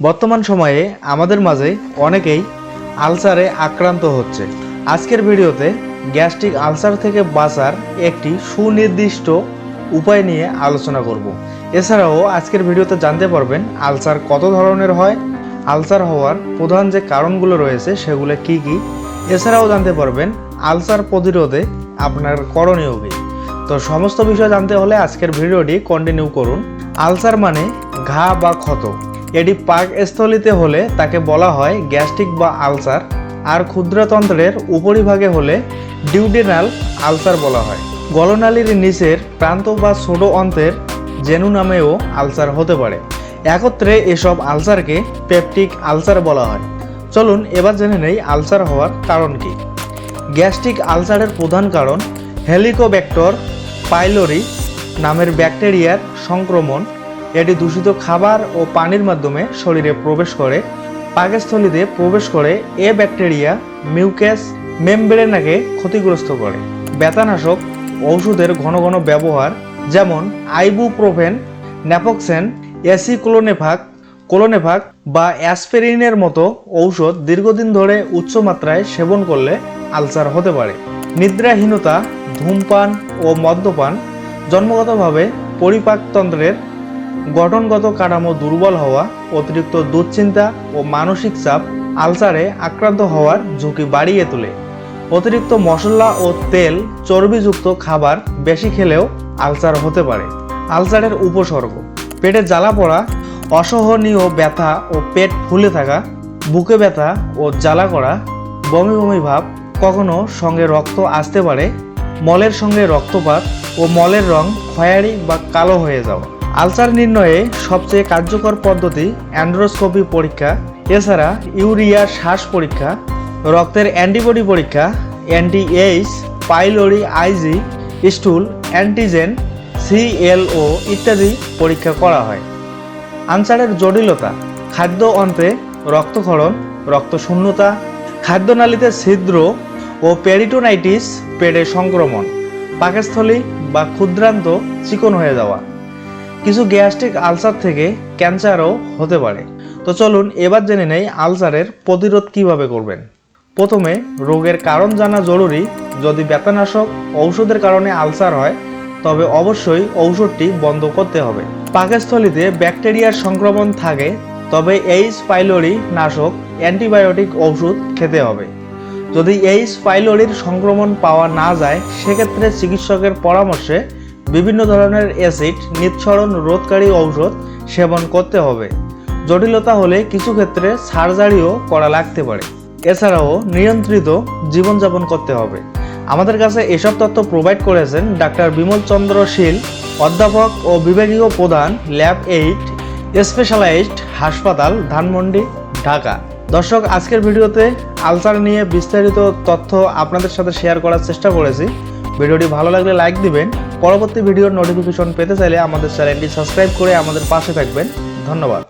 বর্তমান সময়ে আমাদের মাঝে অনেকেই আলসারে আক্রান্ত হচ্ছে। আজকের ভিডিওতে গ্যাস্ট্রিক আলসার থেকে বাঁচার একটি সুনির্দিষ্ট উপায় নিয়ে আলোচনা করব। এছাড়াও আজকের ভিডিওতে জানতে পারবেন আলসার কত ধরনের হয়, আলসার হওয়ার প্রধান যে কারণগুলো রয়েছে সেগুলো কি কি। এছাড়াও জানতে পারবেন আলসার প্রতিরোধে আপনার করণীয় কী। তো সমস্ত বিষয় জানতে হলে আজকের ভিডিওটি কন্টিনিউ করুন। আলসার মানে ঘা বা ক্ষত। এটি পাকস্থলিতে হলে তাকে বলা হয় গ্যাস্ট্রিক বা আলসার, আর ক্ষুদ্রতন্ত্রের উপরিভাগে হলে ডিউডেনাল আলসার বলা হয়। গলনালীর নিচের প্রান্ত বা ছোট অন্ত্রের জেনু নামেও আলসার হতে পারে। একত্রে এসব আলসারকে পেপটিক আলসার বলা হয়। চলুন এবার জেনে নেই আলসার হওয়ার কারণ কি। গ্যাস্ট্রিক আলসারের প্রধান কারণ হেলিকোব্যাক্টর পাইলোরি নামের ব্যাকটেরিয়ার সংক্রমণ এটি দূষিত খাবার ও পানির মাধ্যমে শরীরে প্রবেশ করে। পাকস্থলীতে প্রবেশ করে এ ব্যাকটেরিয়া মিউকাস মেমব্রেনাকে ক্ষতিগ্রস্ত করে। ব্যথানাশক ঔষধের ঘন ঘন ব্যবহার যেমন আইবুপ্রোফেন ন্যাপক্সেন অ্যাসিক্লোনেফাক কোলোনেফাক বা অ্যাসপেরিনের মতো ঔষধ দীর্ঘদিন ধরে উচ্চ মাত্রায় সেবন করলে আলসার হতে পারে। নিদ্রাহীনতা, ধূমপান ও মদ্যপান জন্মগতভাবে পরিপাকতন্ত্রের গঠনগত কাঠামো দুর্বল হওয়া, অতিরিক্ত দুশ্চিন্তা ও মানসিক চাপ আলসারে আক্রান্ত হওয়ার ঝুঁকি বাড়িয়ে তোলে। অতিরিক্ত মশলা ও তেল চর্বিযুক্ত খাবার বেশি খেলেও আলসার হতে পারে। আলসারের উপসর্গ, পেটে জ্বালা পড়া, অসহনীয় ব্যথা ও পেট ফুলে থাকা, বুকে ব্যথা ও জ্বালা করা, বমি বমি ভাব কখনো সঙ্গে রক্ত আসতে পারে, মলের সঙ্গে রক্তপাত ও মলের রং খয়েরি বা কালো হয়ে যাওয়া। আলসার নির্ণয়ে সবচেয়ে কার্যকর পদ্ধতি অ্যান্ড্রোস্কোপি পরীক্ষা, এছাড়া ইউরিয়া শ্বাস পরীক্ষা, রক্তের অ্যান্টিবডি পরীক্ষা anti H pylori IG stool, antigen CLO ইত্যাদি পরীক্ষা করা হয়। আনসারের জটিলতা, খাদ্য অন্ত্রে রক্তক্ষরণ, রক্তশূন্যতা, খাদ্যনালীতে ছিদ্র ও পেরিটোনাইটিস, পেটে সংক্রমণ, পাকস্থলী বা ক্ষুদ্রান্ত চিকন হয়ে যাওয়া। কিছু গ্যাস্ট্রিক আলসার থেকে ক্যান্সারও হতে পারে। তো চলুন এবার জেনে নেই আলসারের প্রতিরোধ কীভাবে করবেন। প্রথমে রোগের কারণ জানা জরুরি। যদি ব্যথানাশক ঔষধের কারণে আলসার হয়, তবে অবশ্যই ঔষধটি বন্ধ করতে হবে। পাকস্থলীতে ব্যাকটেরিয়ার সংক্রমণ থাকে, তবে এইচ পাইলোরি নাশক অ্যান্টিবায়োটিক ওষুধ খেতে হবে। যদি এইচ পাইলোরির সংক্রমণ পাওয়া না যায়, সেক্ষেত্রে চিকিৎসকের পরামর্শে বিভিন্ন ধরনের অ্যাসিড, নিঃসরণ, রোধকারী ঔষধ সেবন করতে হবে। জটিলতা হলে কিছু ক্ষেত্রে সার্জারিও করা লাগতে পারে। এছাড়াও নিয়ন্ত্রিত জীবনযাপন করতে হবে। আমাদের কাছে এসব তথ্য প্রোভাইড করেছেন ডাক্তার বিমল চন্দ্র শীল, অধ্যাপক ও বিভাগীয় প্রধান ল্যাব এইট, স্পেশালাইজড হাসপাতাল, ধানমন্ডি, ঢাকা। দর্শক, আজকের ভিডিওতে আলসার নিয়ে বিস্তারিত তথ্য আপনাদের সাথে শেয়ার করার চেষ্টা করেছি। ভিডিওটি ভালো লাগলে লাইক দিবেন পরবর্তী ভিডিওর নোটিফিকেশন পেতে চাইলে আমাদের চ্যানেলটি সাবস্ক্রাইব করে আমাদের পাশে থাকবেন। ধন্যবাদ।